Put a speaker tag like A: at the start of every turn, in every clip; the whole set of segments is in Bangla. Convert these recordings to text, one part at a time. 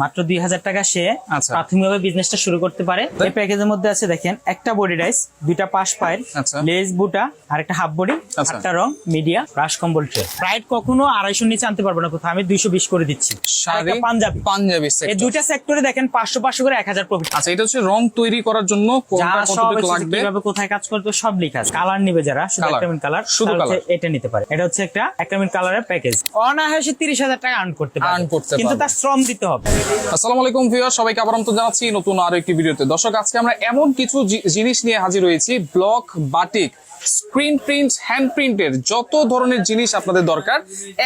A: মাত্র দুই হাজার টাকা সে আচ্ছা। প্রাথমিকভাবে বিজনেসটা শুরু করতে পারে এই প্যাকেজের মধ্যে আছে দেখেন একটা বডি রাইস দুইটা পাশ পায়ের লেজ আচ্ছা। বুটা আর একটা হাফ বডি একটা রং মিডিয়া ব্রাশ কম্বল ট্রে প্রাইড কখনো আড়াইশো নিচে আনতে পারবো না কোথাও আমি দুইশো বিশ করে দিচ্ছি পাঞ্জাবি পাঞ্জাবি এই দুইটা সেক্টরে দেখেন পাঁচশো পাঁচশো করে এক হাজার প্রফিট
B: আচ্ছা এটা হচ্ছে রং তৈরি করার জন্য যারা সব কিভাবে
A: কোথায় কাজ করবে সব লিখা আছে কালার নিবে যারা শুধু অ্যাক্রামিন কালার শুধু এটা নিতে পারে এটা হচ্ছে একটা অ্যাক্রামিন কালারের প্যাকেজ অনায়াসে তিরিশ হাজার টাকা আর্ন করতে পারে কিন্তু তার শ্রম দিতে হবে
B: আসসালামু আলাইকুম ভিউয়ার সবাইকে আবার আমন্ত্রণ জানাচ্ছি নতুন আরো একটি ভিডিওতে দর্শক আজকে আমরা এমন কিছু জিনিস নিয়ে হাজির হয়েছি block batik screen print hand প্রিন্টের যত ধরনের জিনিস আপনাদের দরকার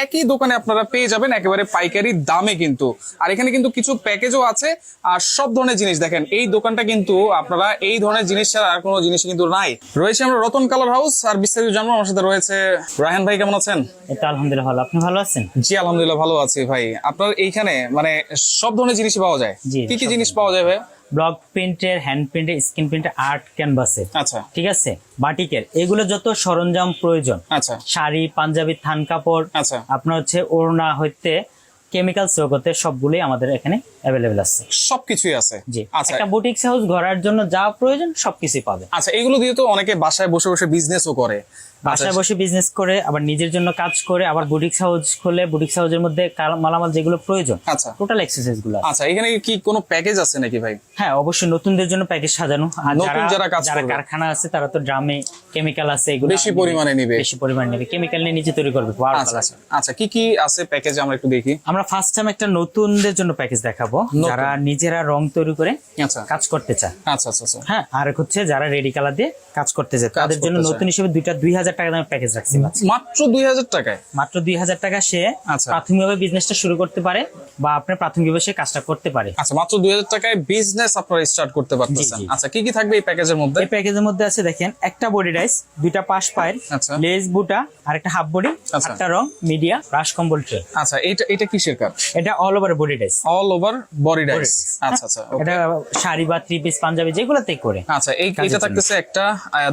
B: একই দোকানে আপনারা পেয়ে যাবেন একেবারে পাইকারি দামে কিন্তু আর এখানে কিন্তু কিছু প্যাকেজও আছে আর সব ধরনের জিনিস দেখেন এই দোকানটা কিন্তু আপনারা এই ধরনের জিনিস ছাড়া আর কোনো জিনিস কিন্তু নাই রয়েছে আমরা রতন কালার হাউস আর বিস্তারিত জানবো আমার সাথে রয়েছে রায়হান ভাই কেমন আছেন
C: এটা আলহামদুলিল্লাহ ভালো আপনি ভালো আছেন
B: জি আলহামদুলিল্লাহ ভালো আছি ভাই আপনার এইখানে মানে সব ধরনের জিনিস পাওয়া যায় কি কি জিনিস পাওয়া যায় ভাই
C: ব্লক প্রিন্টের হ্যান্ড প্রিন্টের স্ক্রিন প্রিন্টের আর্ট ক্যানভাসে আচ্ছা ঠিক আছে বাটিকের এগুলো যত সরঞ্জাম প্রয়োজন আচ্ছা শাড়ি পাঞ্জাবি থান কাপড় আচ্ছা আপনার হচ্ছে ওড়না হইতে কেমিক্যাল সৈকতে সবগুলোই আমাদের এখানে অ্যাভেলেবেল আছে
B: সবকিছুই আছে
C: জি আচ্ছা একটা বুটিক হাউস ঘরার জন্য যা প্রয়োজন সবকিছুই পাবে
B: আচ্ছা এগুলো দিয়ে তো অনেকে বাসায় বসে বসে বিজনেসও করে
C: বাসায় বসে বিজনেস করে আবার নিজের জন্য কাজ করে আবার বুটিক্স হাউস খুলে বুটিক্স হাউসের মধ্যে মালামাল যেগুলো প্রয়োজন আচ্ছা টোটাল এক্সারসাইজ গুলো
B: আচ্ছা এখানে কি কোনো প্যাকেজ আছে নাকি ভাই
C: হ্যাঁ অবশ্যই নতুনদের জন্য প্যাকেজ সাজানো
B: নতুন যারা কাজ করে
C: কারখানা আছে তারা তো ড্রামে কেমিক্যাল আছে এগুলো বেশি পরিমাণে নেবে বেশি পরিমাণে নেবে কেমিক্যাল নিয়ে নিজে তৈরি করবে
B: আচ্ছা, আচ্ছা কি কি আছে প্যাকেজ আমরা একটু দেখি
C: আমরা ফার্স্ট টাইম একটা নতুনদের জন্য প্যাকেজ দেখাবো যারা নিজেরা রং তৈরি করে আচ্ছা। কাজ করতে চায় আচ্ছা আচ্ছা, আচ্ছা। হ্যাঁ আর হচ্ছে যারা রেডি কালার দিয়ে কাজ করতে চায় তাদের জন্য নতুন হিসেবে দুইটা দুই
B: মাত্র দুই হাজার টাকায়
C: মাত্র দুই হাজার টাকা সে আচ্ছা। প্রাথমিকভাবে বিজনেসটা শুরু করতে পারে বা আপনার প্রাথমিকভাবে সে কাজটা করতে পারে
B: আচ্ছা মাত্র দুই হাজার টাকায় বিজনেস আপনারা স্টার্ট করতে পারতেছেন আচ্ছা কি কি থাকবে
C: একটা বডি ডাইস দুইটা পাশ পায়ের আচ্ছা। বুটা আর একটা হাফ বডি একটা রং মিডিয়া ব্রাশ কম্বল
B: আচ্ছা এটা এটা কিসের কাজ
C: এটা all over body dyes
B: all over body dyes আচ্ছা আচ্ছা হ্যাঁ। এটা
C: শাড়ি বা থ্রি পিস পাঞ্জাবি যেগুলোতে করে
B: আচ্ছা এই এটা থাকতেছে একটা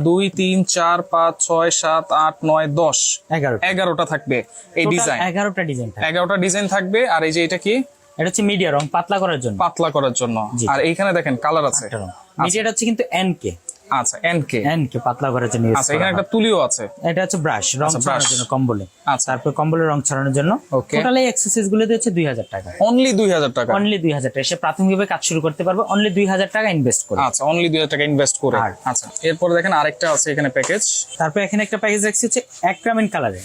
B: দুই তিন চার পাঁচ ছয় সাত আট নয় দশ এগারো এগারোটা থাকবে এই ডিজাইন এগারোটা ডিজাইন এগারোটা ডিজাইন থাকবে আর এই যে এটা কি
C: এটা হচ্ছে মিডিয়া রং পাতলা করার জন্য
B: পাতলা করার জন্য আর এইখানে দেখেন কালার আছে
C: মিডিয়াটা হচ্ছে কিন্তু কে
B: আচ্ছা এনকে
C: এনকে পাতলা করার জন্য আচ্ছা এখানে একটা তুলিও আছে এটা হচ্ছে ব্রাশ রং আচ্ছা, ছড়ানোর জন্য কম্বলে আচ্ছা তারপর কম্বলে রং ছড়ানোর জন্য ওকে টোটাল এই এক্সারসাইজ গুলো হচ্ছে 2000 টাকা
B: অনলি 2000 টাকা
C: অনলি 2000 টাকা এসে প্রাথমিকভাবে কাজ শুরু করতে পারবে অনলি 2000 টাকা ইনভেস্ট করে
B: আচ্ছা অনলি 2000 টাকা ইনভেস্ট করে আচ্ছা এরপর দেখেন আরেকটা আছে এখানে প্যাকেজ
C: তারপর এখানে একটা প্যাকেজ রাখছি হচ্ছে অ্যাক্রামিন কালারে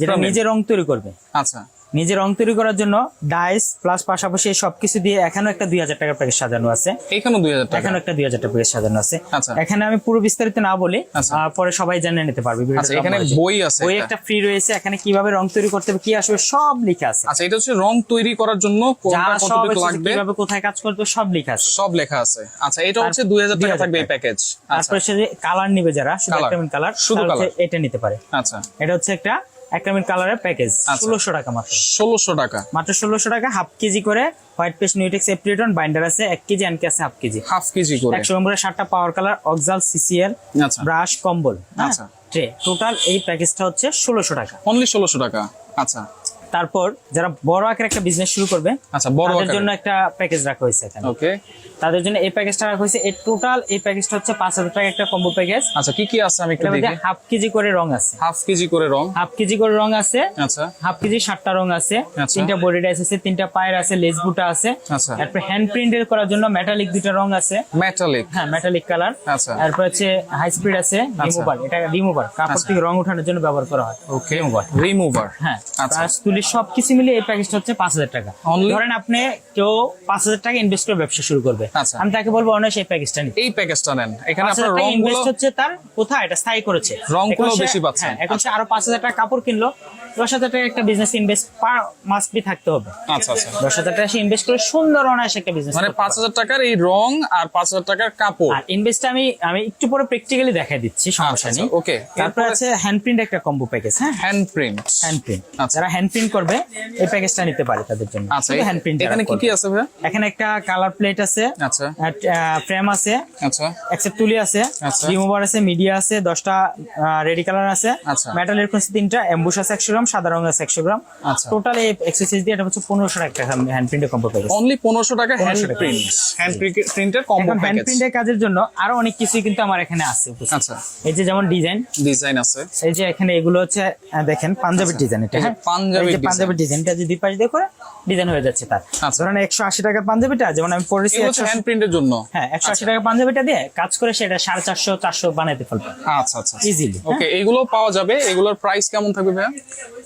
C: যেটা নিজে রং তৈরি করবে আচ্ছা নিজের রং তৈরি করার জন্য ডাইস প্লাস পাশাপাশি সব কিছু দিয়ে এখানে একটা দুই হাজার টাকার প্যাকেজ সাজানো আছে
B: এখানে দুই হাজার এখানে
C: একটা দুই হাজার প্যাকেজ সাজানো আছে আচ্ছা। এখানে আমি পুরো বিস্তারিত না বলি আচ্ছা। পরে সবাই জানিয়ে নিতে পারবে
B: আচ্ছা, এখানে বই আছে
C: বই একটা ফ্রি রয়েছে এখানে কিভাবে রং তৈরি করতে হবে কি আসবে সব লেখা আছে আচ্ছা
B: এটা হচ্ছে রং তৈরি করার জন্য কিভাবে
C: কোথায় কাজ করতে সব লেখা আছে
B: সব লেখা আছে আচ্ছা এটা হচ্ছে দুই হাজার টাকা থাকবে এই প্যাকেজ
C: তারপরে সে কালার নিবে যারা শুধু কালার শুধু এটা নিতে পারে আচ্ছা এটা হচ্ছে একটা একরামির কালারের প্যাকেজ ষোলোশো টাকা মাত্র ষোলোশো টাকা মাত্র ষোলোশো টাকা হাফ কেজি করে হোয়াইট পেস্ট নিউটেক্স এপ্রিটন বাইন্ডার আছে এক কেজি এনকে আছে হাফ কেজি
B: হাফ কেজি করে একশো
C: নম্বরের সাতটা পাওয়ার কালার অক্সাল সিসিএল ব্রাশ কম্বল হ্যাঁ? আচ্ছা ট্রে টোটাল এই প্যাকেজটা হচ্ছে ষোলোশো টাকা
B: অনলি ষোলোশো টাকা আচ্ছা
C: তারপর যারা বড় আকারে একটা বিজনেস শুরু করবে আচ্ছা বড় জন্য একটা প্যাকেজ রাখা হয়েছে এখানে ওকে তাদের জন্য এই প্যাকেজটা রাখা হয়েছে এই টোটাল এই প্যাকেজটা হচ্ছে পাঁচ হাজার টাকা একটা কম্বো প্যাকেজ
B: আচ্ছা কি কি আছে আমি একটু দেখি
C: হাফ কেজি করে রং আছে
B: হাফ কেজি করে রং
C: হাফ কেজি করে রং আছে আচ্ছা হাফ কেজি সাতটা রং আছে আচ্ছা। তিনটা বডি ডাইস আছে তিনটা পায়ের আছে লেস বুটা আছে আচ্ছা তারপরে হ্যান্ড প্রিন্টেড করার জন্য মেটালিক দুইটা রং আছে মেটালিক হ্যাঁ মেটালিক কালার আচ্ছা তারপর হচ্ছে হাই স্পিড আছে রিমুভার আচ্ছা। এটা রিমুভার কাপড় আচ্ছা। থেকে রং ওঠানোর জন্য ব্যবহার করা হয়
B: ওকে রিমুভার রিমুভার
C: হ্যাঁ আচ্ছা তুলি সব কিছু মিলে এই প্যাকেজটা হচ্ছে পাঁচ হাজার টাকা ধরেন আপনি কেউ পাঁচ হাজার টাকা ইনভেস্ট করে ব্যবসা শুরু করবে আচ্ছা আমি তাকে বলবো অনেক এই প্যাকেজটা নিন এই
B: প্যাকেজটা নেন এখানে আচ্ছা, আপনার রং ইনভেস্ট হচ্ছে
C: তার কোথায় এটা স্থায়ী করেছে
B: রং গুলো বেশি পাচ্ছেন হ্যাঁ,
C: এখন সে আরো 5000 টাকা কাপড় কিনলো 10000 টাকা একটা বিজনেস ইনভেস্ট মাস্ট বি থাকতে হবে আচ্ছা আচ্ছা 10000 টাকা সে ইনভেস্ট করে সুন্দর অনায়াসে একটা বিজনেস মানে
B: 5000 টাকার এই রং আর 5000 টাকার কাপড় আর
C: ইনভেস্ট আমি আমি একটু পরে প্র্যাকটিক্যালি দেখাই দিচ্ছি আচ্ছা, সমস্যা আচ্ছা, নেই ওকে তারপর আছে হ্যান্ড প্রিন্ট একটা কম্বো প্যাকেজ হ্যাঁ হ্যান্ড প্রিন্ট হ্যান্ড প্রিন্ট যারা হ্যান্ড প্রিন্ট করবে এই প্যাকেজটা নিতে পারে তাদের জন্য
B: আচ্ছা হ্যান্ড প্রিন্ট এখানে কি কি আছে ভাই
C: এখানে একটা কালার প্লেট আছে আচ্ছা ফ্রেম হ্যাঁ, আছে আচ্ছা। এক্সেপ্ট তুলি আছে রিমুভার আচ্ছা। আছে মিডিয়া আছে দশটা রেডি কালার আছে মেটাল আচ্ছা। এর তিনটা এমবুশ আছে একশো গ্রাম সাদা রঙ আছে একশো গ্রাম টোটাল এই এক্সারসাইজ দিয়ে এটা হচ্ছে পনেরোশো টাকা হ্যান্ড প্রিন্টের কম্বো প্যাকেজ
B: অনলি পনেরোশো টাকা হ্যান্ড প্রিন্ট হ্যান্ড প্রিন্টের কম্বো হ্যান্ড প্রিন্টের
C: কাজের জন্য আরো অনেক কিছুই কিন্তু আমার এখানে আছে আচ্ছা এই যে যেমন ডিজাইন ডিজাইন আছে এই যে এখানে এগুলো হচ্ছে দেখেন পাঞ্জাবের ডিজাইন এটা হ্যাঁ?
B: পাঞ্জাবি পাঞ্জাবের
C: ডিজাইনটা যদি দুই পাশ দিয়ে করে ডিজাইন হয়ে যাচ্ছে তার ধরেন একশো আশি টাকার পাঞ্জাবিটা যেমন আমি পরেছি একশো
B: হ্যান্ড প্রিন্টের জন্য
C: হ্যাঁ 180 আচ্ছা। টাকা পাঞ্জাবিটা দিয়ে কাজ করে সেটা 450 400 বানাতে ফেলবে
B: আচ্ছা আচ্ছা ইজিলি ওকে এগুলো পাওয়া যাবে এগুলোর প্রাইস কেমন থাকবে ভাইয়া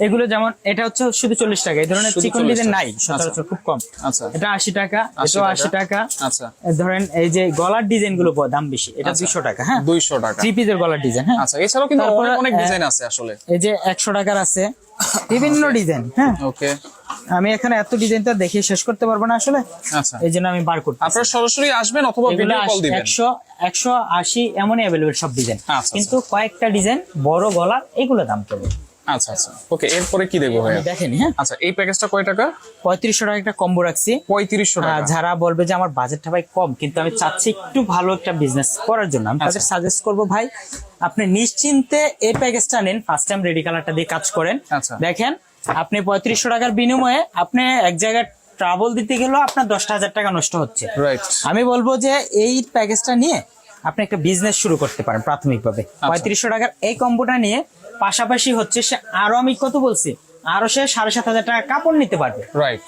C: এগুলো যেমন এটা হচ্ছে শুধু 40 টাকা এই ধরনের চিকন ডিজাইন নাই আচ্ছা। সচরাচর খুব কম আচ্ছা এটা 80 টাকা এটা 80 টাকা আচ্ছা ধরেন এই যে গলার ডিজাইন গুলো দাম বেশি এটা 200 আচ্ছা। টাকা হ্যাঁ দুইশো টাকা থ্রি পিসের গলার ডিজাইন হ্যাঁ
B: আচ্ছা এছাড়াও কিন্তু অনেক হ্যাঁ। ডিজাইন আছে আসলে
C: এই যে একশো টাকার আছে বিভিন্ন ডিজাইন হ্যাঁ ওকে আমি এখানে এত ডিজাইনটা দেখে শেষ করতে পারবো না আসলে আচ্ছা। এই জন্য আমি বার করতে আপনারা
B: সরাসরি আসবেন অথবা ভিডিও কল দিবেন
C: 100 180 এমনই अवेलेबल সব ডিজাইন আচ্ছা, আচ্ছা। কিন্তু কয়েকটা ডিজাইন বড় গলা এগুলো দাম পড়বে
B: আচ্ছা আচ্ছা ওকে এরপরে কি দেখবো ভাই দেখেন হ্যাঁ আচ্ছা এই প্যাকেজটা কয় টাকা
C: পঁয়ত্রিশশো টাকা একটা কম্বো রাখছি
B: পঁয়ত্রিশশো হ্যাঁ, টাকা
C: যারা বলবে যে আমার বাজেটটা ভাই কম কিন্তু আমি চাচ্ছি একটু ভালো একটা বিজনেস করার জন্য আমি তাদের সাজেস্ট আচ্ছা। করব ভাই আপনি নিশ্চিন্তে এই প্যাকেজটা নেন ফার্স্ট টাইম রেডি কালারটা দিয়ে কাজ করেন আচ্ছা দেখেন আপনি পঁয়ত্রিশশো টাকার বিনিময়ে আপনি এক জায়গায় ট্রাভেল দিতে গেলেও আপনার দশটা হাজার টাকা নষ্ট হচ্ছে আমি বলবো যে এই প্যাকেজটা নিয়ে আপনি একটা বিজনেস শুরু করতে পারেন প্রাথমিকভাবে আচ্ছা। পঁয়ত্রিশশো টাকার এই কম্বোটা নিয়ে পাশাপাশি হচ্ছে সে আরো আমি কত বলছি আরো সে সাড়ে সাত হাজার টাকা কাপড় নিতে পারবে রাইট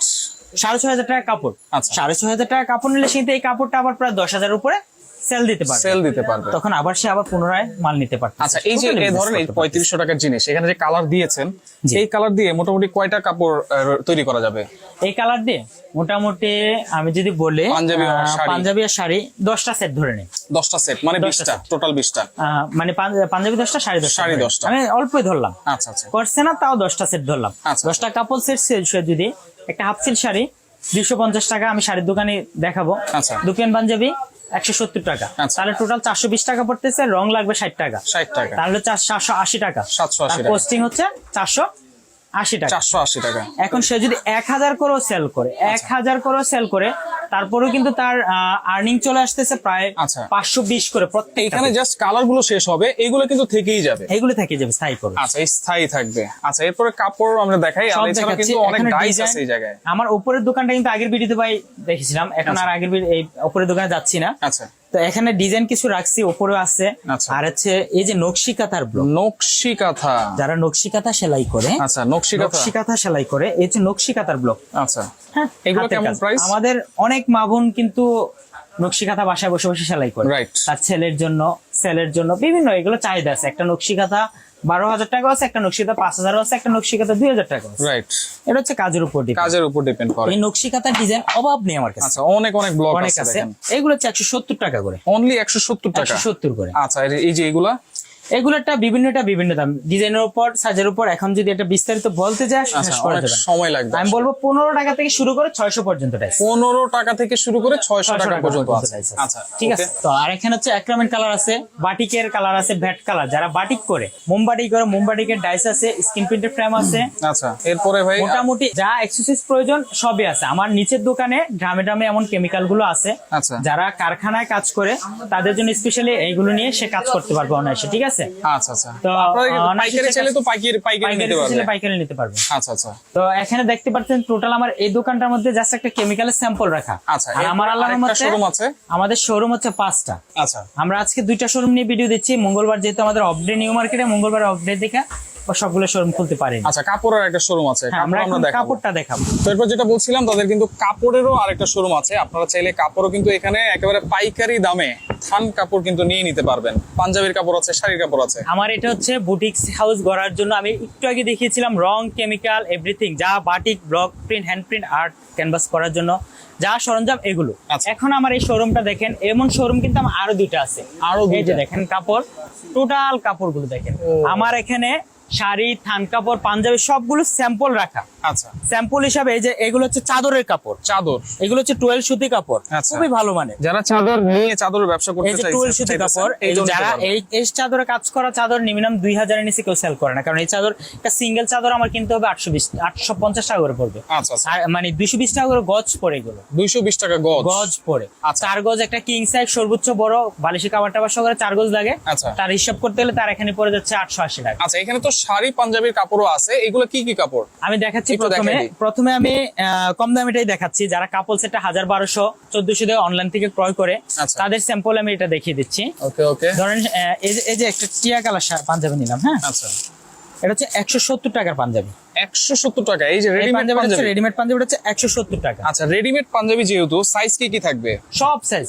C: সাড়ে ছয় হাজার টাকা কাপড় আচ্ছা। সাড়ে ছয় হাজার টাকা কাপড় নিলে সেই এই কাপড়টা আবার প্রায় দশ হাজার উপরে সেল দিতে পারবে সেল
B: দিতে পারবে তখন
C: আবার সে আবার পুনরায় মাল নিতে পারবে আচ্ছা
B: এই যে এই ধরনের 3500 টাকার জিনিস এখানে যে কালার দিয়েছেন এই কালার দিয়ে মোটামুটি কয়টা কাপড় তৈরি করা যাবে
C: এই কালার দিয়ে মোটামুটি আমি যদি বলি পাঞ্জাবি আর শাড়ি 10টা সেট ধরে
B: 10টা সেট মানে 20টা টোটাল 20টা
C: মানে পাঞ্জাবি 10টা শাড়ি 10টা শাড়ি 10টা অল্পই ধরলাম আচ্ছা আচ্ছা করছে না তাও 10টা সেট ধরলাম 10টা কাপড় সেট যদি একটা হাফ সিল শাড়ি দুইশো পঞ্চাশ টাকা আমি শাড়ির দোকানে দেখাবো আচ্ছা। দুপেন পাঞ্জাবি একশো সত্তর টাকা আচ্ছা। তাহলে টোটাল চারশো বিশ টাকা পড়তেছে রং লাগবে ষাট টাকা ষাট টাকা তাহলে চারশো আশি টাকা সাতশো হচ্ছে চারশো আশি টাকা
B: চারশো আশি টাকা
C: এখন সে যদি এক হাজার করেও সেল করে আচ্ছা। এক হাজার করেও সেল করে তারপরেও কিন্তু তার আর্নিং চলে আসতেছে প্রায় আচ্ছা। পাঁচশো বিশ করে প্রত্যেক এখানে
B: জাস্ট কালার গুলো শেষ হবে এগুলো কিন্তু থেকেই যাবে
C: এগুলো থেকে যাবে স্থায়ী করবে আচ্ছা
B: স্থায়ী থাকবে আচ্ছা এরপরে কাপড় আমরা দেখাই কিন্তু অনেক ডাইস আছে এই জায়গায়
C: আমার উপরের দোকানটা কিন্তু আগের ভিডিওতে ভাই দেখেছিলাম এখন আচ্ছা। আর আগের এই উপরের দোকানে যাচ্ছি না আচ্ছা তো এখানে ডিজাইন কিছু রাখছি ওপরে আছে আচ্ছা। আর হচ্ছে এই যে নকশি কাঁথার ব্লক
B: নকশি কাঁথা
C: যারা নকশি কাঁথা সেলাই করে আচ্ছা নকশি নকশি কাঁথা সেলাই করে এই যে নকশি কাঁথার ব্লক
B: আচ্ছা হ্যাঁ এগুলো কেমন প্রাইস
C: আমাদের অনেক মাভন কিন্তু নকশি কাঁথা বাসায় বসে বসে সেলাই করে তার ছেলের জন্য ছেলের জন্য বিভিন্ন এগুলো চাহিদা আছে একটা নকশি বারো হাজার টাকা আছে একটা নকশিকাতা পাঁচ হাজারও আছে একটা নকশিকাতা দুই হাজার টাকা আছে রাইট এটা হচ্ছে কাজের উপর কাজের
B: উপর ডিপেন্ড করে এই
C: নকশিকাতার ডিজাইন অভাব নেই আমার কাছে আচ্ছা
B: অনেক অনেক ব্লক আছে
C: এগুলো হচ্ছে একশো সত্তর টাকা করে
B: অনলি একশো সত্তর টাকা সত্তর করে আচ্ছা এই যে এগুলা
C: এগুলো বিভিন্নটা বিভিন্ন দাম ডিজাইনের উপর সাজের উপর এখন যদি একটা বিস্তারিত বলতে যাই আচ্ছা,
B: সময় লাগবে আমি
C: বলবো পনেরো টাকা থেকে শুরু করে ছয়শো পর্যন্ত
B: পনেরো টাকা থেকে শুরু করে ছয়শো টাকা পর্যন্ত আচ্ছা, ঠিক আছে
C: তো আর এখানে হচ্ছে অ্যাক্রামেন্ট কালার আছে বাটিকের কালার আছে ভ্যাট কালার যারা বাটিক করে মোমবাটি করে মোমবাটিকের ডাইস আছে স্কিন প্রিন্টের ফ্রেম আছে
B: আচ্ছা, এরপরে ভাই
C: মোটামুটি যা এক্সারসাইজ প্রয়োজন সবই আছে আমার নিচের দোকানে ড্রামে ড্রামে এমন কেমিক্যাল গুলো আছে যারা কারখানায় কাজ করে তাদের জন্য স্পেশালি এইগুলো নিয়ে সে কাজ করতে পারবে অনায়াসে ঠিক আছে
B: আছে
C: তো এখানে দেখতে পাচ্ছেন টোটাল আমার এই দোকানটার মধ্যে জাস্ট একটা স্যাম্পল রাখা আচ্ছা, আমার আল্লাহর আমাদের শোরুম হচ্ছে পাঁচটা আচ্ছা আমরা আজকে দুইটা শোরুম নিয়ে ভিডিও দিচ্ছি মঙ্গলবার যেহেতু আমাদের অফ ডে নিউ মার্কেটে মঙ্গলবার অফ ডে দেখে সবগুলো শোরুম খুলতে পারেন আচ্ছা
B: কাপড়ের একটা শোরুম আছে হ্যাঁ, আমরা কাপড়টা দেখাবো তো এরপর যেটা বলছিলাম তাদের কিন্তু কাপড়েরও আরেকটা শোরুম আছে আপনারা চাইলে কাপড়ও কিন্তু এখানে একেবারে পাইকারি দামে কাপড় কিন্তু নিয়ে নিতে পারবেন পাঞ্জাবির কাপড় আছে শাড়ির কাপড় আছে
C: আমার এটা হচ্ছে হাউস গড়ার জন্য আমি একটু আগে দেখিয়েছিলাম রং কেমিক্যাল এভরিথিং যা batik block print hand print art canvas করার জন্য যা সরঞ্জাম এগুলো আচ্ছা। এখন আমার এই শোরুমটা দেখেন এমন শোরুম কিন্তু আমার আরো দুইটা আছে আরো দুইটা দেখেন কাপড় টোটাল কাপড়গুলো দেখেন আমার এখানে শাড়ি থান কাপড় পাঞ্জাবি সবগুলো স্যাম্পল রাখা আচ্ছা স্যাম্পল হিসাবে এই যে এগুলো হচ্ছে চাদরের কাপড় চাদর এগুলো হচ্ছে টুয়েল সুতি কাপড় আচ্ছা। খুবই ভালো মানে যারা
B: চাদর নিয়ে চাদরের ব্যবসা করতে চাইছে টুয়েল
C: সুতি কাপড় এই যারা এই এই চাদরে কাজ করা চাদর মিনিমাম 2000 এর নিচে কেউ সেল করে না কারণ এই চাদর একটা সিঙ্গেল চাদর আমার কিনতে হবে 820 850 টাকা করে পড়বে আচ্ছা, আচ্ছা। মানে 220 টাকা করে গজ পড়ে গেল
B: 220 টাকা গজ
C: গজ পড়ে আচ্ছা চার গজ একটা কিং সাইজ সর্বোচ্চ বড় বালিশের কাভারটা বাসা করে চার গজ লাগে আচ্ছা তার হিসাব করতে গেলে তার এখানে পড়ে যাচ্ছে 880 টাকা আচ্ছা
B: এখানে তো শাড়ি পাঞ্জাবির কাপড়ও আছে এগুলো কি কি কাপড়
C: আমি দেখাচ্ছি প্রথমে প্রথমে আমি কম দামিটাই দেখাচ্ছি যারা কাপড় সেটটা হাজার বারোশো চোদ্দশো দিয়ে অনলাইন থেকে ক্রয় করে আচ্ছা। তাদের স্যাম্পল আমি এটা দেখিয়ে দিচ্ছি ওকে ওকে ধরেন এই যে একটা টিয়া কালার পাঞ্জাবি নিলাম হ্যাঁ আচ্ছা এটা হচ্ছে একশো সত্তর টাকার পাঞ্জাবি
B: একশো সত্তর টাকা এই যে রেডিমেড পাঞ্জাবি
C: রেডিমেড পাঞ্জাবি হচ্ছে একশো সত্তর টাকা
B: আচ্ছা রেডিমেড পাঞ্জাবি যেহেতু সাইজ কি কি থাকবে
C: সব সাইজ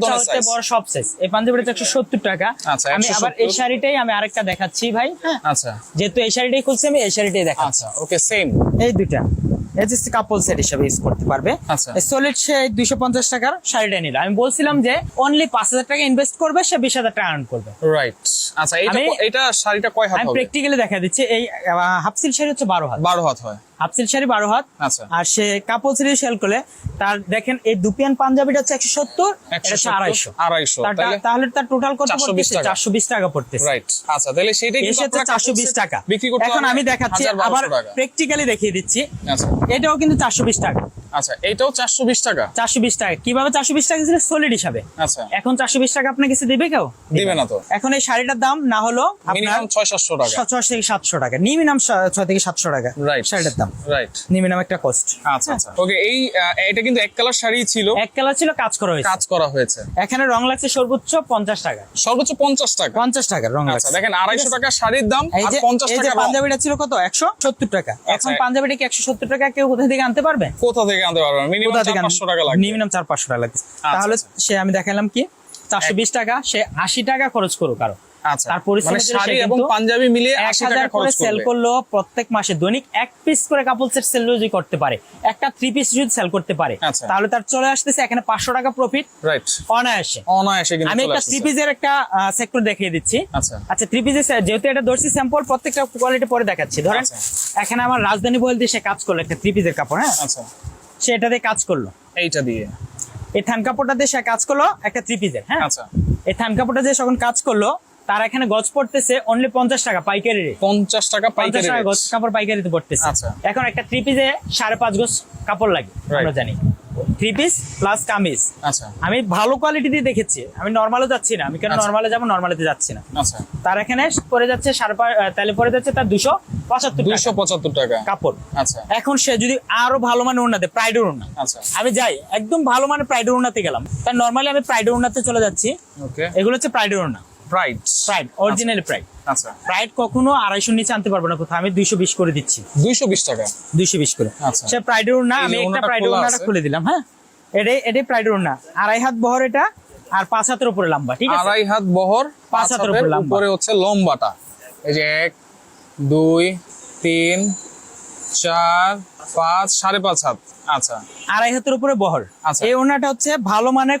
C: বাচ্চা হতে বড় সব সাইজ এই পাঞ্জাবি হচ্ছে একশো সত্তর টাকা আচ্ছা আমি আবার এই শাড়িটাই আমি আরেকটা দেখাচ্ছি ভাই হ্যাঁ? আচ্ছা যেহেতু এই শাড়িটাই খুলছি আমি এই শাড়িটাই দেখাচ্ছি ওকে আচ্ছা, সেম এই দুটা রেজিস্ট্রি কাপল সেট হিসেবে ইউজ করতে পারবে সলিড আচ্ছা। সে দুইশো পঞ্চাশ টাকার শাড়িটা নিল আমি বলছিলাম যে অনলি পাঁচ হাজার টাকা ইনভেস্ট করবে সে বিশ হাজার টাকা আর্ন করবে
B: রাইট আচ্ছা এটা শাড়িটা কয় হাত আমি
C: প্র্যাকটিক্যালি দেখা দিচ্ছি এই হাফ সিল শাড়ি হচ্ছে বারো হাত বারো হাত হয় হাফসিল শাড়ি বারো হাত আচ্ছা। আর সে কাপড় সিলি সেল করলে তার দেখেন এই দুপিয়ান পাঞ্জাবিটা হচ্ছে একশো সত্তর এটা আড়াইশো আড়াইশো তাহলে তার টোটাল কত পড়তেছে চারশো বিশ টাকা পড়তে রাইট
B: আচ্ছা তাহলে সেটাই
C: এসেছে চারশো বিশ টাকা বিক্রি করতে এখন আমি দেখাচ্ছি আবার প্র্যাকটিক্যালি দেখিয়ে দিচ্ছি আচ্ছা। এটাও কিন্তু চারশো বিশ টাকা
B: আচ্ছা এইটাও টাকা
C: টাকা কিভাবে টাকা ছিল সলিড হিসাবে আচ্ছা এখন টাকা দিবে কেউ দিবে না তো এখন এই শাড়িটার দাম না হলো আচ্ছা, হ্যাঁ। আচ্ছা। কাজ করা কাজ করা হয়েছে এখানে রং লাগছে সর্বোচ্চ পঞ্চাশ টাকা
B: সর্বোচ্চ পঞ্চাশ টাকা পঞ্চাশ টাকা রং আচ্ছা, লাগছে দেখেন আড়াইশো টাকা শাড়ির দাম আর টাকা পাঞ্জাবিটা ছিল কত সত্তর টাকা এখন পাঞ্জাবিটা কি 170 টাকা কেউ কোথা থেকে আনতে পারবে কোথা থেকে মিনিমাম 400 টাকা লাগবে মিনিমাম 4-500 টাকা লাগবে আচ্ছা, আচ্ছা। তাহলে সে আমি দেখালাম কি 420 টাকা সে 80 টাকা খরচ করুক আরো আচ্ছা। মানে পাঞ্জাবি সেল করলো প্রত্যেক মাসে দৈনিক এক পিস করে করতে পারে একটা সেল করতে পারে তাহলে তার চলে আসতেছে টাকা প্রফিট অনায়াসে অনায়াসে আমি একটা সেক্টর দেখিয়ে দিচ্ছি আচ্ছা যেহেতু দর্শি স্যাম্পল প্রত্যেকটা কোয়ালিটি পরে দেখাচ্ছি ধরেন এখানে আমার রাজধানী বয়েল দিয়ে সে কাজ করলো একটা থ্রি কাপড় হ্যাঁ সে এটা দিয়ে কাজ করলো এইটা দিয়ে এই থান কাপড়টা দিয়ে সে কাজ করলো একটা থ্রি পিসের হ্যাঁ আচ্ছা এই থান কাপড়টা দিয়ে যখন কাজ করলো তার এখানে গজ পড়তেছে অনলি পঞ্চাশ টাকা পাইকারি পঞ্চাশ টাকা পঞ্চাশ টাকা গজ কাপড় পাইকারিতে পড়তেছে আচ্ছা এখন একটা থ্রি পিসে সাড়ে পাঁচ গজ কাপড় লাগে আমরা জানি থ্রি পিস প্লাস কামিজ আচ্ছা আমি ভালো কোয়ালিটি দিয়ে দেখেছি আমি নর্মালও যাচ্ছি না আমি কেন নর্মালে আচ্ছা। যাবো নর্মালিতে যাচ্ছি না আচ্ছা তার এখানে পরে যাচ্ছে সাড়ে তাহলে পরে যাচ্ছে তার দুশো পঁচাত্তর দুশো পঁচাত্তর টাকা কাপড় আচ্ছা এখন সে যদি আরো ভালো মানের ওড়নাতে প্রাইড ওড়না আচ্ছা আমি যাই একদম ভালো মানে প্রাইড ওড়নাতে গেলাম তার নর্মালি আমি প্রাইড উন্নাতে চলে যাচ্ছি ওকে এগুলো হচ্ছে প্রাইড ওড়না প্রাইড প্রাইড অরিজিনাল প্রাইড আচ্ছা প্রাইড আচ্ছা। কখনো আড়াইশো নিচে আনতে পারবো না কোথাও আমি দুইশো বিশ করে দিচ্ছি দুইশো বিশ টাকা দুইশো বিশ করে আচ্ছা সে প্রাইডের না আমি একটা খুলে দিলাম হ্যাঁ এটাই এটাই না আড়াই হাত বহর এটা আর পাঁচ হাতের উপরে লম্বা ঠিক আছে আড়াই হাত বহর পাঁচ হাতের উপরে লম্বা উপরে হচ্ছে লম্বাটা এই যে এক দুই তিন চার পাঁচ সাড়ে পাঁচ হাত আচ্ছা আড়াই হাতের উপরে বহর আচ্ছা। এই ওনাটা হচ্ছে ভালো মানের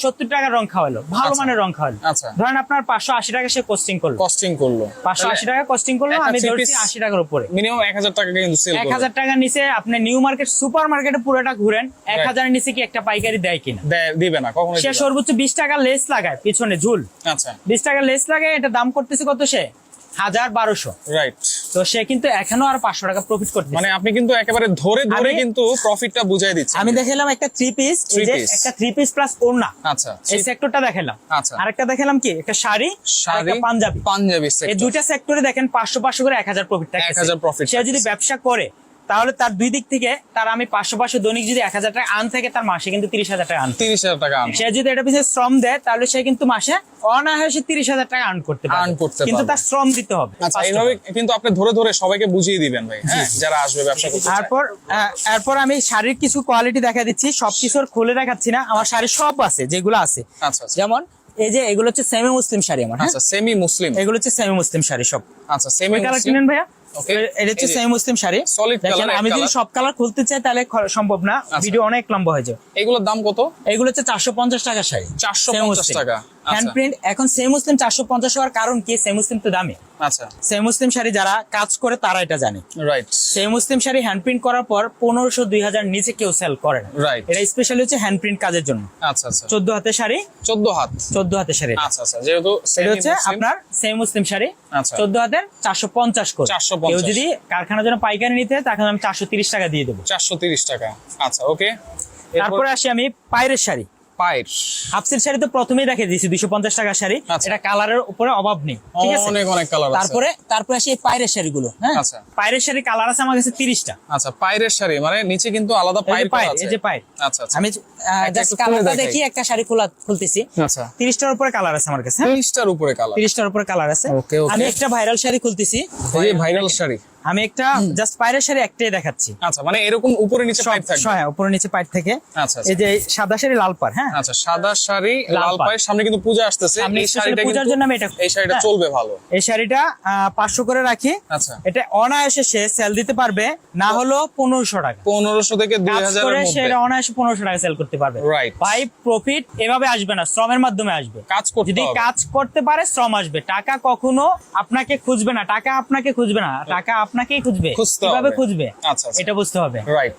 B: সত্তর টাকার রং খাওয়ালো ভালো আচ্ছা। মানের রং খাওয়ালো আচ্ছা। ধরেন আপনার পাঁচশো আশি টাকা সে কোস্টিং করলো কোস্টিং করলো পাঁচশো আশি টাকা কোস্টিং করলো আমি ধরছি আশি টাকার উপরে মিনিমাম এক হাজার টাকা কিন্তু এক হাজার টাকা নিচে আপনি নিউ মার্কেট সুপার মার্কেটে পুরোটা ঘুরেন এক হাজার নিচে কি একটা পাইকারি দেয় কিনা দিবে না কখন সে সর্বোচ্চ বিশ টাকা লেস লাগায় পিছনে ঝুল আচ্ছা বিশ টাকা লেস লাগায় এটা দাম করতেছে কত সে হাজার বারোশো রাইট তো সে কিন্তু এখনো আর পাঁচশো টাকা প্রফিট করতে মানে আপনি কিন্তু একেবারে ধরে ধরে কিন্তু প্রফিটটা বুঝাই দিচ্ছেন আমি দেখালাম একটা থ্রি পিস একটা থ্রি পিস প্লাস ওড়না আচ্ছা এই সেক্টরটা দেখালাম আচ্ছা আরেকটা দেখালাম কি একটা শাড়ি শাড়ি পাঞ্জাবি পাঞ্জাবি এই দুইটা সেক্টরে দেখেন পাঁচশো পাঁচশো করে এক হাজার প্রফিট এক হাজার প্রফিট সে যদি ব্যবসা করে তাহলে তার দুই দিক থেকে তার আমি পাঁচশো পাঁচশো দৈনিক যদি এক হাজার টাকা আন থাকে তার মাসে কিন্তু তিরিশ হাজার টাকা আন তিরিশ হাজার টাকা সে যদি এটা পিছিয়ে শ্রম দেয় তাহলে সে কিন্তু মাসে অনায়াসে তিরিশ হাজার টাকা আর্ন করতে পারে আর্ন করতে কিন্তু তার শ্রম দিতে হবে আচ্ছা, এইভাবে কিন্তু আপনি ধরে ধরে সবাইকে বুঝিয়ে দিবেন ভাই হ্যাঁ যারা আসবে ব্যবসা করতে তারপর এরপর আমি শাড়ির কিছু কোয়ালিটি দেখা দিচ্ছি সব সবকিছুর খুলে দেখাচ্ছি না আমার শাড়ি সব আছে যেগুলো আছে আচ্ছা, আচ্ছা যেমন এই যে এগুলো হচ্ছে সেমি মুসলিম শাড়ি আমার হ্যাঁ? আচ্ছা সেমি মুসলিম এগুলো হচ্ছে সেমি মুসলিম শাড়ি সব আচ্ছা সেমি কালার কিনেন ভাইয়া আমি যদি সব কালার খুলতে চাই তাহলে সম্ভব না আচ্ছা। ভিডিও অনেক লম্বা এগুলোর দাম কত এগুলো হচ্ছে চারশো পঞ্চাশ টাকা শাড়ি চারশো পঞ্চাশ টাকা হ্যান্ড আচ্ছা। প্রিন্ট এখন সেই মুসলিম চারশো পঞ্চাশ হওয়ার কারণ কি সেই মুসলিম তো দামি আচ্ছা সেই মুসলিম শাড়ি যারা কাজ করে তারা এটা জানে রাইট সেই মুসলিম শাড়ি হ্যান্ড প্রিন্ট করার পর পনেরোশো দুই হাজার নিচে কেউ সেল করে না রাইট এটা স্পেশালি হচ্ছে হ্যান্ড প্রিন্ট কাজের জন্য আচ্ছা আচ্ছা চোদ্দ হাতে শাড়ি চোদ্দ হাত চোদ্দ হাতে শাড়ি আচ্ছা আচ্ছা যেহেতু এটা হচ্ছে আপনার সেই মুসলিম শাড়ি আচ্ছা। চোদ্দ হাতের চারশো পঞ্চাশ করে চারশো কেউ যদি কারখানার জন্য পাইকারি নিতে তাকে আমি চারশো তিরিশ টাকা দিয়ে দেবো চারশো তিরিশ টাকা আচ্ছা ওকে তারপরে আসি আমি পায়ের শাড়ি পায়ের হাফসিল শাড়ি তো প্রথমেই দেখে দিয়েছি দুশো পঞ্চাশ টাকার শাড়ি আচ্ছা। এটা কালারের উপরে অভাব নেই অনেক অনেক কালার তারপরে তারপরে আসে পায়ের শাড়িগুলো হ্যাঁ আচ্ছা পায়ের শাড়ি কালার আছে আমার কাছে তিরিশটা আচ্ছা পায়ের শাড়ি মানে নিচে কিন্তু আলাদা পায়ের পায়ের এই যে পায়ের আচ্ছা, আচ্ছা। আমি জাস্ট কালারটা দেখি একটা শাড়ি খোলা খুলতেছি আচ্ছা তিরিশটার উপরে কালার আছে আমার কাছে হ্যাঁ? তিরিশটার উপরে কালার তিরিশটার উপরে কালার আছে আমি একটা ভাইরাল শাড়ি খুলতেছি ভাইরাল শাড়ি আমি একটা জাস্ট পায়রের সারি একটাই দেখাচ্ছি আচ্ছা মানে এরকম উপরে নিচে পাইপ থাকে হ্যাঁ উপরে নিচে পাইপ থেকে আচ্ছা, আচ্ছা এই যে সাদা সারি লাল পার হ্যাঁ আচ্ছা সাদা সারি লাল পাড়ের সামনে কিন্তু পূজা আসতেছে এই শাড়িটা পূজার জন্য আমি এটা এই শাড়িটা হ্যাঁ। চলবে ভালো এই শাড়িটা 500 করে রাখি আচ্ছা এটা অনায়াসে সে সেল দিতে পারবে না আচ্ছা। হলো 1500 টাকা 1500 থেকে 2000 এর মধ্যে সেটা অনায়াসে 1500 টাকা সেল করতে পারবে রাইট পাইপ প্রফিট এভাবে আসবে না শ্রমের মাধ্যমে আসবে কাজ করতে যদি কাজ করতে পারে শ্রম আসবে টাকা কখনো আপনাকে খুঁজবে না টাকা আপনাকে খুঁজবে না টাকা আপনাকেই খুঁজবে কিভাবে খুঁজবে আচ্ছা, আচ্ছা এটা বুঝতে হবে রাইট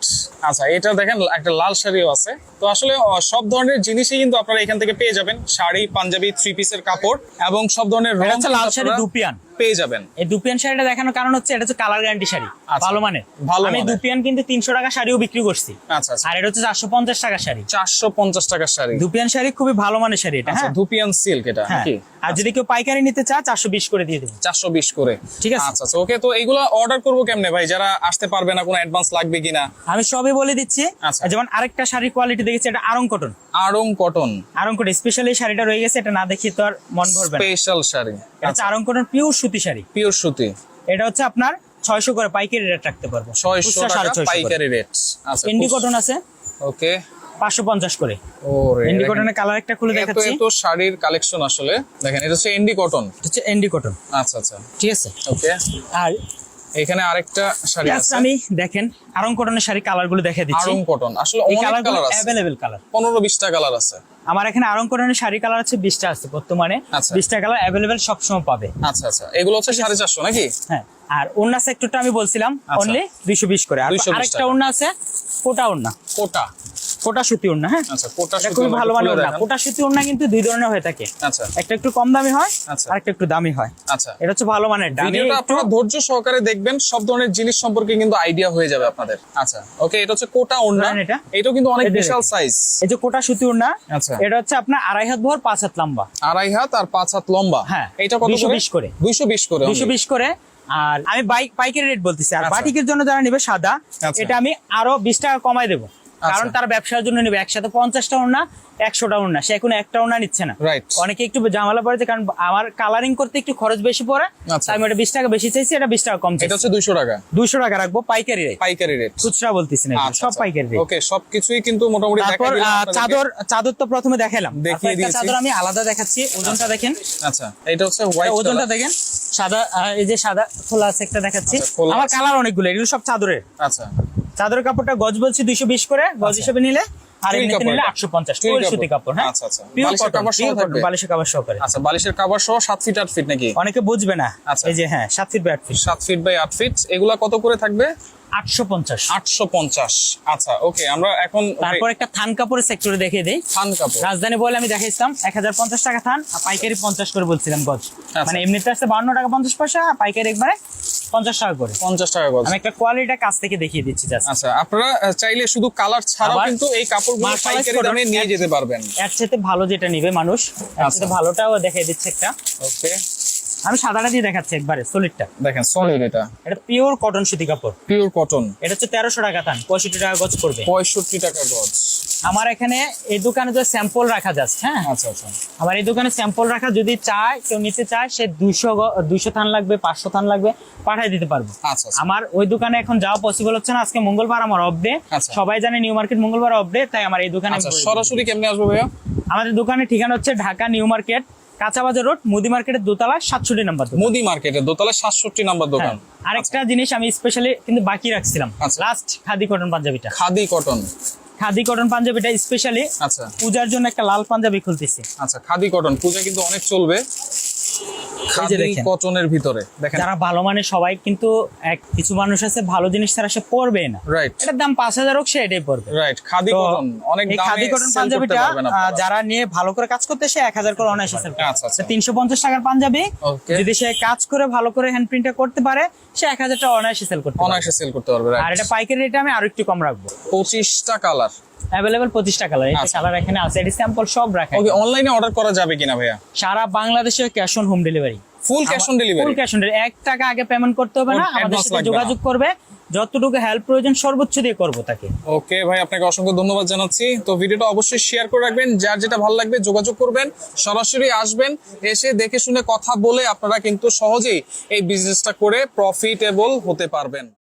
B: আচ্ছা এটা দেখেন একটা লাল শাড়িও আছে তো আসলে সব ধরনের জিনিসই কিন্তু আপনারা এখান থেকে পেয়ে যাবেন শাড়ি পাঞ্জাবি থ্রি পিসের কাপড় এবং সব ধরনের রং লাল শাড়ি দুপিয়ান পেয়ে যাবেন এই দুপিয়ান শাড়িটা দেখানোর কারণ হচ্ছে এটা হচ্ছে কালার গ্যারান্টি শাড়ি আচ্ছা, ভালো মানে ভালো আমি দুপিয়ান মানে। কিন্তু তিনশো টাকা শাড়িও বিক্রি করছি আচ্ছা, আচ্ছা আর এটা হচ্ছে চারশো পঞ্চাশ টাকা শাড়ি চারশো পঞ্চাশ টাকার শাড়ি দুপিয়ান শাড়ি খুবই ভালো মানের শাড়ি এটা আচ্ছা, হ্যাঁ দুপিয়ান সিল্ক এটা হ্যাঁ। আর যদি কেউ পাইকারি নিতে চায় চারশো বিশ করে দিয়ে দেবে চারশো বিশ করে ঠিক আছে আচ্ছা ওকে তো এইগুলো অর্ডার করবো কেমনে ভাই যারা আসতে পারবে না কোনো অ্যাডভান্স লাগবে কিনা আমি সবই বলে দিচ্ছি যেমন আরেকটা শাড়ির কোয়ালিটি দেখেছি এটা Aarong cotton Aarong cotton Aarong cotton specially শাড়িটা রয়ে গেছে এটা না দেখি তো আর মন ভরবে স্পেশাল শাড়ি আচ্ছা। সুতি শাড়ি পিওর সুতি এটা হচ্ছে আপনার ছয়শো করে পাইকারি রেট রাখতে পারবো পাইকারি রেট ইন্ডি কটন আছে ওকে পাঁচশো পঞ্চাশ করে এন্ডি কটনের কালার একটা খুলে দেখাচ্ছি শাড়ির কালেকশন আসলে দেখেন এটা হচ্ছে এন্ডি কটন হচ্ছে এন্ডি কটন আচ্ছা আচ্ছা ঠিক আছে আর এখানে আরেকটা শাড়ি আছে আমি দেখেন আরং কটনের শাড়ি কালারগুলো দেখে দিচ্ছি আরং কটন আসলে অনেক কালার আছে अवेलेबल কালার 15 20টা কালার আছে আমার এখানে আরং কটনের শাড়ি কালার আছে 20টা আছে বর্তমানে 20টা কালার अवेलेबल সব সময় পাবে আচ্ছা আচ্ছা এগুলো হচ্ছে 450 নাকি হ্যাঁ আর ওন্না সেক্টরটা আমি বলছিলাম অনলি আচ্ছা। 220 করে আর আরেকটা ওন্না আছে কোটা ওন্না কোটা কোটা সুতি ওড়না হ্যাঁ আচ্ছা কোটা খুব ভালো মানের ওড়না কোটা সুতি ওড়না কিন্তু দুই ধরনের হয়ে থাকে আচ্ছা একটা একটু কম দামি হয় আচ্ছা। আর একটা একটু দামি হয় আচ্ছা এটা হচ্ছে ভালো মানের দামি এটা আপনারা ধৈর্য সহকারে দেখবেন সব ধরনের জিনিস সম্পর্কে কিন্তু আইডিয়া হয়ে যাবে আপনাদের আচ্ছা ওকে এটা হচ্ছে কোটা ওড়না এটা এটাও কিন্তু অনেক বিশাল সাইজ এই যে কোটা সুতি ওড়না আচ্ছা এটা হচ্ছে আপনার আড়াই হাত ভর পাঁচ হাত লম্বা আড়াই হাত আর পাঁচ হাত লম্বা হ্যাঁ এটা কত 220 করে 220 করে 220 করে আর আমি বাইক পাইকারি রেট বলতেছি আর আচ্ছা। বাটিকের জন্য যারা নিবে সাদা আচ্ছা। এটা আমি আরো বিশ টাকা কমাই দেবো কারণ আচ্ছা। তার ব্যবসার জন্য নেবে একসাথে পঞ্চাশটা ওড়না একশোটা ওড়না সে এখন একটা ওড়না নিচ্ছে না অনেকে একটু ঝামেলা পড়েছে কারণ আমার কালারিং করতে একটু খরচ বেশি পড়ে আচ্ছা। আমি ওটা বিশ টাকা বেশি চাইছি এটা বিশ টাকা কম এটা হচ্ছে দুশো টাকা দুশো টাকা রাখবো পাইকারি রেট পাইকারি রেট খুচরা বলতেছি না আচ্ছা, সব পাইকারি রেট ওকে সবকিছুই কিন্তু মোটামুটি তারপর চাদর চাদর তো প্রথমে দেখালাম দেখিয়ে দিয়েছি চাদর আমি আলাদা দেখাচ্ছি ওজনটা দেখেন আচ্ছা এটা হচ্ছে হোয়াইট ওজনটা দেখেন সাদা এই যে সাদা খোলা আছে একটা দেখাচ্ছি আমার কালার অনেকগুলো এগুলো সব চাদরের আচ্ছা চাদর কাপড়টা গজ বলছি দুইশো বিশ করে গজ আচ্ছা। হিসেবে নিলে আর এমনিতে নিলে আটশো পঞ্চাশ সুতি কাপড় হ্যাঁ আচ্ছা আচ্ছা বালিশের কাপড় আচ্ছা বালিশের কাপড় সহ সাত ফিট আট ফিট নাকি অনেকে বুঝবে না আচ্ছা এই যে হ্যাঁ সাত ফিট বাই আট ফিট সাত ফিট বাই আট ফিট এগুলা কত করে থাকবে আটশো পঞ্চাশ আটশো পঞ্চাশ আচ্ছা ওকে আমরা এখন তারপর একটা থান কাপড়ের সেক্টরে দেখিয়ে দিই থান কাপড় রাজধানী বলে আমি দেখাইছিলাম এক হাজার পঞ্চাশ টাকা থান আর পাইকারি পঞ্চাশ করে বলছিলাম গজ আচ্ছা। মানে এমনিতে আসছে বান্ন টাকা পঞ্চাশ পয়সা পাইকারি একবারে পঞ্চাশ টাকা করে পঞ্চাশ টাকা করে আমি একটা কোয়ালিটিটা কাছ থেকে দেখিয়ে দিচ্ছি আচ্ছা আপনারা চাইলে শুধু কালার ছাড়াও কিন্তু এই কাপড়গুলো পাইকারি দামে নিয়ে যেতে পারবেন এর সাথে ভালো যেটা নেবে মানুষ এর আচ্ছা। সাথে ভালোটাও দেখাই দিচ্ছে একটা ওকে আমি সাদাটা দিয়ে দেখাচ্ছি একবারে সলিডটা দেখেন সলিড এটা এটা পিওর কটন সুতি কাপড় পিওর কটন এটা হচ্ছে তেরোশো টাকা থান পঁয়ষট্টি টাকা গজ করবে পঁয়ষট্টি টাকা গজ আমার এখানে এই দোকানে যে স্যাম্পল রাখা যাচ্ছে হ্যাঁ আচ্ছা আচ্ছা আমার এই দোকানে স্যাম্পল রাখা যদি চায় কেউ নিতে চায় সে দুইশো দুইশো থান লাগবে পাঁচশো থান লাগবে পাঠাই দিতে পারবো আচ্ছা, আচ্ছা আমার ওই দোকানে এখন যাওয়া পসিবল হচ্ছে না আজকে মঙ্গলবার আমার অফ ডে আচ্ছা। সবাই জানে নিউ মার্কেট মঙ্গলবার অফ ডে তাই আমার এই দোকানে আচ্ছা, সরাসরি কেমনে আসবো ভাইয়া আমাদের দোকানে ঠিকানা হচ্ছে ঢাকা নিউ মার্কেট কাঁচাবাজার রোড মুদি মার্কেটের দোতলা সাতষট্টি নাম্বার মুদি মার্কেটের দোতলা সাতষট্টি নাম্বার হ্যাঁ। দোকান আরেকটা জিনিস আমি স্পেশালি কিন্তু বাকি রাখছিলাম লাস্ট খাদি কটন পাঞ্জাবিটা খাদি কটন খাদি কটন পাঞ্জাবিটা স্পেশালি আচ্ছা পূজার জন্য একটা লাল পাঞ্জাবি খুলতেছি আচ্ছা খাদি কটন পূজা কিন্তু অনেক চলবে কটনের ভিতরে দেখেন যারা ভালো মানে সবাই কিন্তু এক কিছু মানুষ আছে ভালো জিনিস সে পরবে না রাইট এটার দাম হোক সে এটাই পরবে রাইট খাদি কটন অনেক খাদি কটন পাঞ্জাবিটা যারা নিয়ে ভালো করে কাজ করতে সে হাজার করে অনায়াসে সেল আচ্ছা, আচ্ছা। টাকার পাঞ্জাবি যদি সে কাজ করে ভালো করে হ্যান্ড প্রিন্টটা করতে পারে সে হাজার টাকা অনায়াসে সেল করতে অনায়াসে সেল করতে পারবে আর এটা পাইকারি রেটে আমি আরো একটু কম রাখবো 25টা কালার অ্যাভেলেবল পঁচিশটা কালার এই কালার আচ্ছা। এখানে আছে এটা স্যাম্পল সব রাখা ওকে অনলাইনে অর্ডার করা যাবে কিনা ভাইয়া সারা বাংলাদেশে cash on home delivery full cash on delivery full cash on delivery 1 টাকা আগে পেমেন্ট করতে হবে না আমাদের সাথে যোগাযোগ করবে যতটুকু হেল্প প্রয়োজন সর্বোচ্চ দিয়ে করব তাকে ওকে ভাই আপনাকে অসংখ্য ধন্যবাদ জানাচ্ছি তো ভিডিওটা অবশ্যই শেয়ার করে রাখবেন যার যেটা ভালো লাগবে যোগাযোগ করবেন সরাসরি আসবেন এসে দেখে শুনে কথা বলে আপনারা কিন্তু সহজেই এই বিজনেসটা করে প্রফিটেবল হতে পারবেন